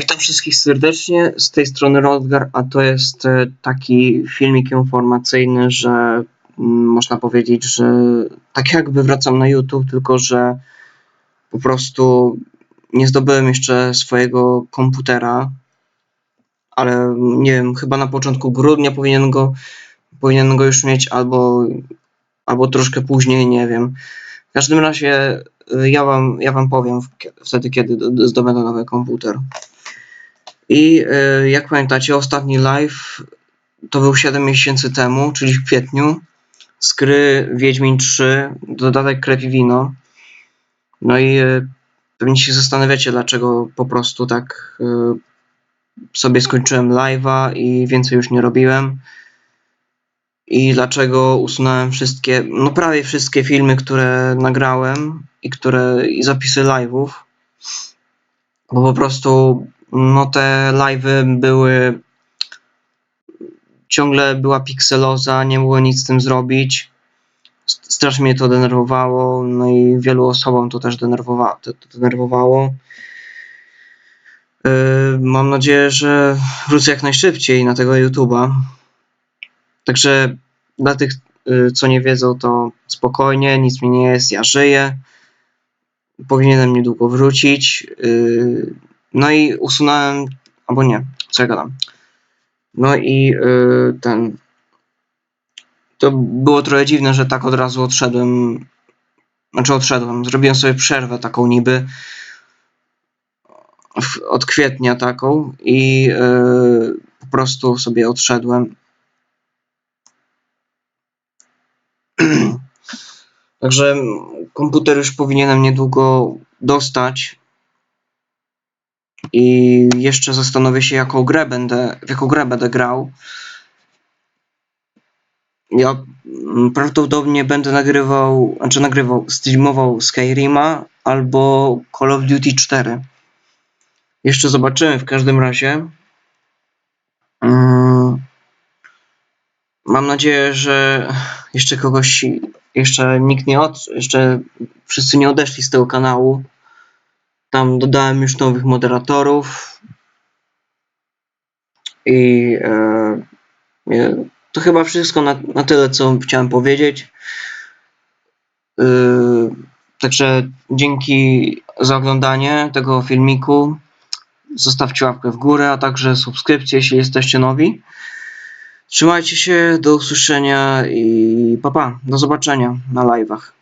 Witam wszystkich serdecznie. Z tej strony Rodgar, a to jest e, taki filmik informacyjny, że mm, można powiedzieć, że tak jakby wracam na YouTube, tylko że po prostu nie zdobyłem jeszcze swojego komputera, ale nie wiem, chyba na początku grudnia powinien go, powinien go już mieć albo, albo troszkę później, nie wiem. W każdym razie y, ja wam, ja wam powiem wtedy, kiedy zdobędę nowy komputer. I y, jak pamiętacie, ostatni live to był 7 miesięcy temu, czyli w kwietniu, z gry Wiedźmin 3, dodatek Krew i Wino. No i y, pewnie się zastanawiacie, dlaczego po prostu tak y, sobie skończyłem live'a i więcej już nie robiłem. I dlaczego usunąłem wszystkie, no prawie wszystkie filmy, które nagrałem i które i zapisy live'ów. Bo po prostu no te live'y były ciągle była pikseloza, nie było nic z tym zrobić. Strasznie mnie to denerwowało, no i wielu osobom to też to denerwowało. Yy, mam nadzieję, że wrócę jak najszybciej na tego YouTube'a. Także dla tych, yy, co nie wiedzą, to spokojnie, nic mi nie jest, ja żyję. Powinienem niedługo wrócić. Yy, no i usunąłem, albo nie, co ja gadam. No i yy, ten. To było trochę dziwne, że tak od razu odszedłem. Znaczy odszedłem. Zrobiłem sobie przerwę taką niby. W, od kwietnia taką i yy, po prostu sobie odszedłem. Także komputer już powinienem niedługo dostać. I jeszcze zastanowię się, jaką grę będę, w jaką grę będę grał. Ja mm, prawdopodobnie będę nagrywał, znaczy nagrywał, streamował Skyrima albo Call of Duty 4. Jeszcze zobaczymy w każdym razie. Mm, Mam nadzieję, że jeszcze kogoś, jeszcze nikt nie od, jeszcze wszyscy nie odeszli z tego kanału. Tam dodałem już nowych moderatorów. I e, e, to chyba wszystko na, na tyle, co chciałem powiedzieć. E, także dzięki za oglądanie tego filmiku. Zostawcie łapkę w górę, a także subskrypcję, jeśli jesteście nowi. Trzymajcie się, do usłyszenia i papa, pa, do zobaczenia na live'ach.